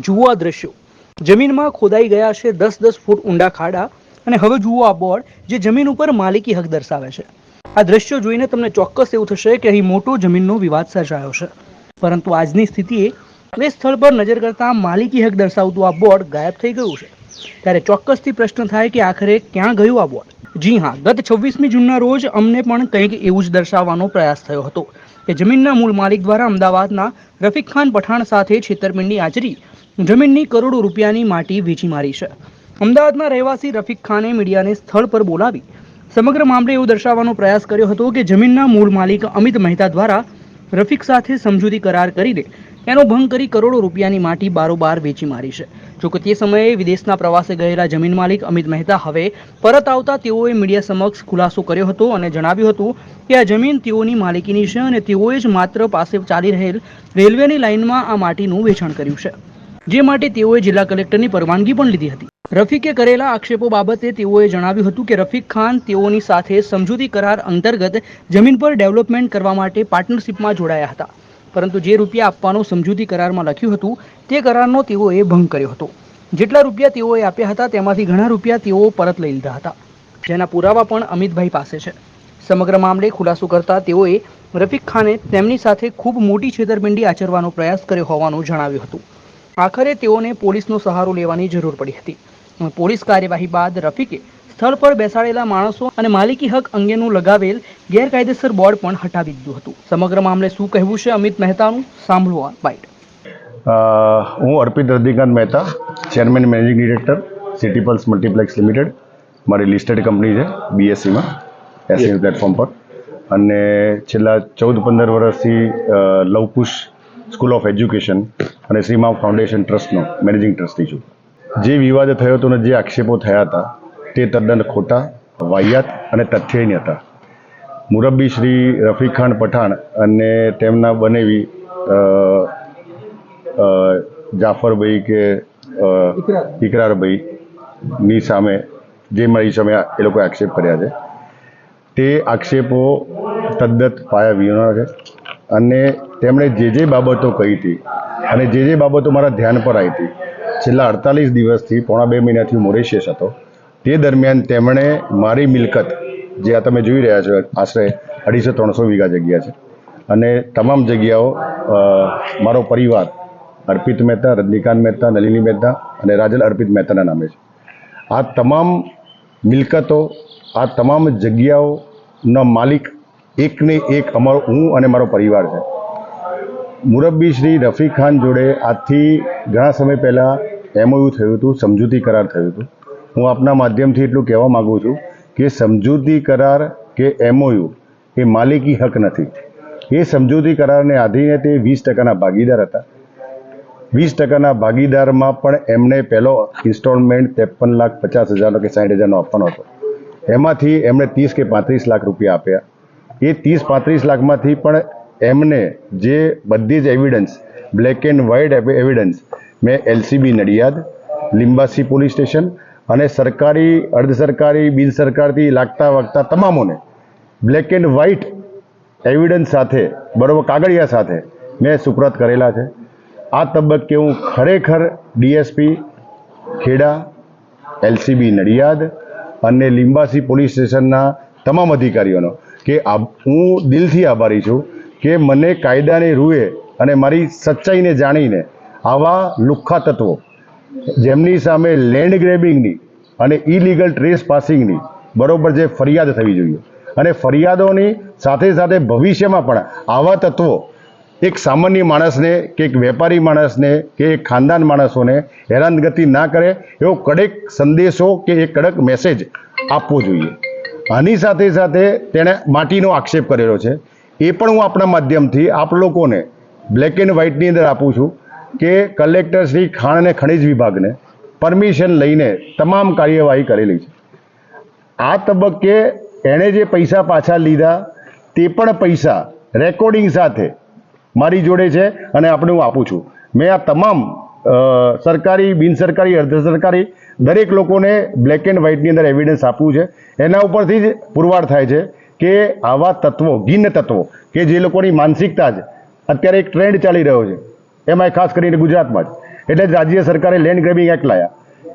જુઓ દ્રશ્યો. જમીનમાં ખોદાઈ ગયા છે દસ દસ ફૂટ ઊંડા ખાડા અને હવે જુઓ આ બોર્ડ જે જમીન ઉપર માલિકી હક દર્શાવે છે. આ દ્રશ્યો જોઈને તમને ચોક્કસ એવું થશે કે અહીં મોટો જમીનનો વિવાદ સર્જાયો છે. પરંતુ આજની સ્થિતિએ એ સ્થળ પર નજર કરતા માલિકી હક દર્શાવતું આ બોર્ડ ગાયબ થઈ ગયું છે. ત્યારે ચોક્કસથી પ્રશ્ન થાય કે આખરે ક્યાં ગયું આ બોર્ડ? જી હા, ગત છવ્વીસમી જૂનના રોજ અમને પણ કંઈક એવું જ દર્શાવવાનો પ્રયાસ થયો હતો કે જમીનના મૂળ માલિક દ્વારા અમદાવાદના રફીક ખાન પઠાણ સાથે છેતરપિંડી આચરી જમીનની કરોડો રૂપિયાની માટી વેચી મારી છે. અમદાવાદના રહેવાસી રફીક ખાને મીડિયાને સ્થળ પર બોલાવી સમગ્ર મામલે એવું દર્શાવવાનો પ્રયાસ કર્યો હતો કે જમીનના મૂળ માલિક અમિત મહેતા દ્વારા રફીક સાથે સમજૂતી કરાર કરીને એનો ભંગ કરી કરોડો રૂપિયાની માટી બારોબાર વેચી મારી છે. જોકે તે સમયે વિદેશના પ્રવાસે ગયેલા જમીન માલિક અમિત મહેતા હવે પરત આવતા તેઓએ મીડિયા સમક્ષ ખુલાસો કર્યો હતો અને જણાવ્યું હતું કે આ જમીન તેઓની માલિકીની છે અને તેઓએ જ માત્ર પાસે ચાલી રહેલ રેલવેની લાઇનમાં આ માટીનું વેચાણ કર્યું છે. જે માટે તેઓએ જિલ્લા કલેક્ટરની પરવાનગી પણ લીધી હતી. રફીકે કરેલા આક્ષેપો બાબતે તેઓએ જણાવ્યું હતું કે રફીક ખાન તેઓની સાથે સમજૂતી કરાર અંતર્ગત જમીન પર ડેવલપમેન્ટ કરવા માટે પાર્ટનરશિપમાં જોડાયા હતા. પરંતુ જે રૂપિયા આપવાનો સમજૂતી કરારમાં લખ્યું હતું, તે કરારનો તેઓએ ભંગ કર્યો હતો. જેટલા રૂપિયા તેઓએ આપ્યા હતા, તેમાંથી ઘણા રૂપિયા તેઓ પરત લઈ લીધા હતા. જેના પુરાવા પણ અમિતભાઈ પાસે છે. સમગ્ર મામલે ખુલાસો કરતા તેઓએ રફીક ખાને તેમની સાથે ખૂબ મોટી છેતરપિંડી આચરવાનો પ્રયાસ કર્યો હોવાનું જણાવ્યું હતું. આખરે તેઓને પોલીસનો સહારો લેવાની જરૂર પડી હતી. પોલીસ કાર્યવાહી બાદ રફીકે સ્થળ પર બેસાડેલા માણસો અને માલિકી હક અંગેનું લગાવેલ ગેરકાયદેસર બોર્ડ પણ હટાવી દીધું હતું. સમગ્ર મામલે શું કહેવું છે અમિત મહેતાનું? સાંભળો આ બાઇટ. હું Arpit Rajnikant Mehta, chairman managing director, City Pulse multiplex limited. મારી લિસ્ટેડ કંપની છે બીએસસીમાં એસસી પ્લેટફોર્મ પર. અને છેલ્લા ચૌદ પંદર વર્ષથી લવકુશ સ્કૂલ ઓફ એજ્યુકેશન અને શ્રીમા ફાઉન્ડેશન ટ્રસ્ટનો મેનેજિંગ ટ્રસ્ટી છું. જે વિવાદ થયો હતો અને જે આક્ષેપો થયા હતા, તે તદ્દન ખોટા, વાહિયાત અને તથ્યહીન હતા. મુરબ્બી શ્રી રફીક ખાન પઠાણ અને તેમના બનેવી જાફરભાઈ કે ઇકરારભાઈની સામે જે મારી સામે એ લોકોએ આક્ષેપ કર્યા છે. તે આક્ષેપો તદ્દત પાયા વિહોણા છે. અને તેમણે જે જે બાબતો કહી હતી અને જે જે બાબતો મારા ધ્યાન પર આવી હતી, છેલ્લા અડતાલીસ દિવસથી પોણા બે મહિનાથી હું મોરેશિયસ હતો. તે દરમિયાન તેમણે મારી મિલકત, જે આ તમે જોઈ રહ્યા છો, આશરે અઢીસો ત્રણસો વીઘા જગ્યા છે, અને તમામ જગ્યાઓ મારો પરિવાર, અર્પિત મહેતા, રજનીકાંત મહેતા, નલિની મહેતા અને રાજલ અર્પિત મહેતાના નામે છે. આ તમામ મિલકતો, આ તમામ જગ્યાઓના માલિક એકને એક અમારો હું અને મારો પરિવાર છે. મુરબ્બી શ્રી રફીક ખાન જોડે આજથી ઘણા સમય પહેલાં એમઓયુ થયું હતું, સમજૂતી કરાર થયું હતું. હું આપના માધ્યમથી એટલું કહેવા માગું છું કે સમજૂતી કરાર કે એમઓયુ એ માલિકી હક નથી. એ સમજૂતી કરારને આધીને તે વીસ ટકાના ભાગીદાર હતા. વીસ ટકાના ભાગીદારમાં પણ એમને પહેલો ઇન્સ્ટોલમેન્ટ ત્રેપન લાખ પચાસ હજારનો કે સાઠ હજારનો આપવાનો હતો. એમાંથી એમણે ત્રીસ કે પાંત્રીસ લાખ રૂપિયા આપ્યા. એ ત્રીસ પાંત્રીસ લાખમાંથી પણ એમને જે બધી જ evidence black and white evidence મેં LCB Nadiad, Limbasi police station અને સરકારી, અર્ધ સરકારી, બિન સરકારથી લાગતા વાગતા તમામોને બ્લેક એન્ડ વ્હાઇટ એવિડન્સ સાથે, બરોબર, કાગળિયા સાથે મેં સુપ્રત કરેલા છે. આ તબક્કે હું ખરેખર ડીએસપી ખેડા એલસીબી નડિયાદ અને લિંબાસી પોલીસ સ્ટેશનના તમામ અધિકારીઓનો કે હું દિલથી આભારી છું કે મને કાયદાની રૂએ અને મારી સચ્ચાઈને જાણીને આવા લુખ્ખા તત્વો, જેમની સામે લેન્ડ ગ્રેબિંગની અને ઇલીગલ ટ્રેસ પાસિંગની બરોબર જે ફરિયાદ થવી જોઈએ. અને ફરિયાદોની સાથે સાથે ભવિષ્યમાં પણ આવા તત્વો, એક સામાન્ય માણસને કે એક વેપારી માણસને કે એક ખાનદાન માણસોને હેરાનગતિ ના કરે એવો કડક સંદેશો કે એક કડક મેસેજ આપવો જોઈએ. આની સાથે સાથે તેણે માટીનો આક્ષેપ કરેલો છે. એ પણ હું આપણા માધ્યમથી આપ લોકોને બ્લેક એન્ડ વ્હાઇટની અંદર આપું છું કે કલેક્ટર શ્રી ખાણ અને ખનિજ વિભાગને પરમિશન લઈને તમામ કાર્યવાહી કરેલી છે. આ તબક્કે એણે જે પૈસા પાછા લીધા તે પણ પૈસા રેકોર્ડિંગ સાથે મારી જોડે છે અને આપણે હું આપું છું. મેં આ તમામ સરકારી, બિનસરકારી અર્ધ સરકારી દરેક લોકોને બ્લેક એન્ડ વ્હાઇટની અંદર એવિડન્સ આપવું છે. એના ઉપરથી જ પુરવાર થાય છે કે આવા તત્વો ગિન તત્વો, કે જે લોકોની માનસિકતા જ અત્યારે એક ટ્રેન્ડ ચાલી રહ્યો છે. એમાં ખાસ કરીને ગુજરાતમાં જ. એટલે રાજ્ય સરકારે લેન્ડ ગ્રેબિંગ એક્ટ લાયા.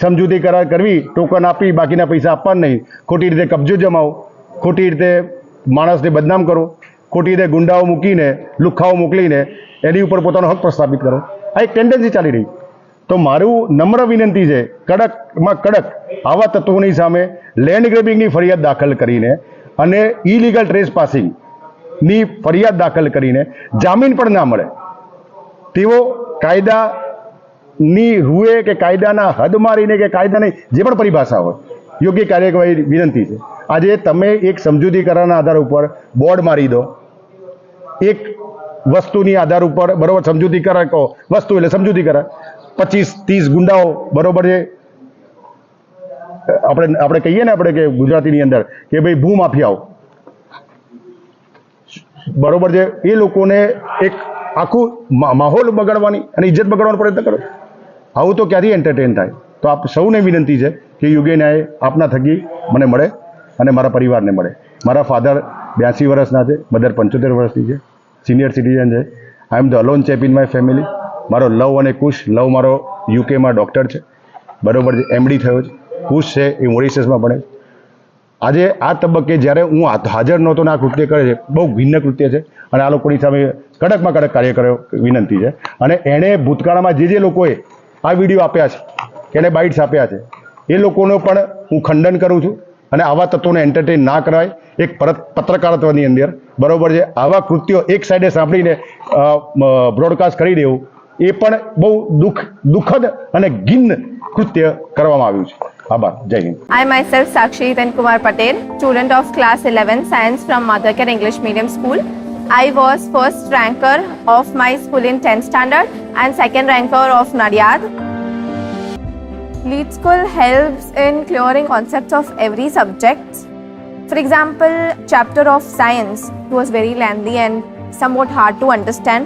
સમજૂતી કરાર કરવી ટોકન આપી બાકીના પૈસા આપવા નહીં. ખોટી રીતે કબજો જમાવો, ખોટી રીતે માણસને બદનામ કરો, ખોટી રીતે ગુંડાઓ મૂકીને, લુખાઓ મોકલીને, એની ઉપર પોતાનો હક પ્રસ્થાપિત કરો. આ એક ટેન્ડન્સી ચાલી રહી તો મારું નમ્ર વિનંતી છે, કડકમાં કડક આવા તત્વોની સામે લેન્ડ ગ્રેબિંગની ફરિયાદ દાખલ કરીને અને ઇલીગલ ટ્રેસ પાસિંગની ફરિયાદ દાખલ કરીને જામીન પણ ના મળે. તેઓ કાયદાની રૂએ કે કાયદાના હદ મારીને કે કાયદાની જે પણ પરિભાષા હોય, યોગ્ય કાર્યવાહી વિનંતી છે. આજે તમે એક સમજૂતી કરારના આધાર ઉપર બોર્ડ મારી દો. એક વસ્તુની આધાર ઉપર બરોબર સમજૂતી કરાર વસ્તુ એટલે સમજૂતી કરાર પચીસ, ત્રીસ ગુંડાઓ બરોબર છે? આપણે આપણે કહીએ ને આપણે કે ગુજરાતીની અંદર કે ભાઈ ભૂમાફિયાઓ બરોબર છે? એ લોકોને એક આખું માહોલ બગાડવાની અને ઇજ્જત બગાડવાનો પ્રયત્ન કરો. આવું તો ક્યાંથી એન્ટરટેન થાય? તો આપ સૌને વિનંતી છે કે યોગ્ય ન્યાય આપના થકી મને મળે અને મારા પરિવારને મળે. મારા ફાધર બ્યાસી વર્ષના છે મધર પંચોતેર વર્ષની છે સિનિયર સિટીઝન છે. I I'm the alone chap in my family મારો લવ અને કુશ, લવ મારો યુકેમાં ડૉક્ટર છે. બરાબર એમડી થયો છે. કુશ છે, એ મોરિશિયસમાં ભણે આજે આ તબક્કે જ્યારે હું હાજર નહોતો ને આ કૃત્ય કરે છે, બહુ ભિન્ન કૃત્ય છે અને આ લોકોની સામે કડકમાં કડક કાર્ય કર્યો વિનંતી છે. અને એણે ભૂતકાળમાં જે જે લોકોએ આ વીડિયો આપ્યા છે, એને બાઇટ્સ આપ્યા છે, એ લોકોનો પણ હું ખંડન કરું છું. અને આવા તત્વોને એન્ટરટેન ના કરાય એક પરત પત્રકારત્વની અંદર. બરાબર છે, આવા કૃત્યો એક સાઈડે સાંભળીને બ્રોડકાસ્ટ કરી દેવું એ પણ બહુ દુઃખ દુઃખદ અને ગિન્ન કૃત્ય કરવામાં આવ્યું છે આભાર જય Hind I myself Sakshi Then Kumar Patel, student of class 11 science from Mothercare English Medium School. I was first ranker of my school in 10th standard and second ranker of Nadiad. Lead School helps in clearing concepts of every subject. For example, chapter of science was very lengthy and somewhat hard to understand.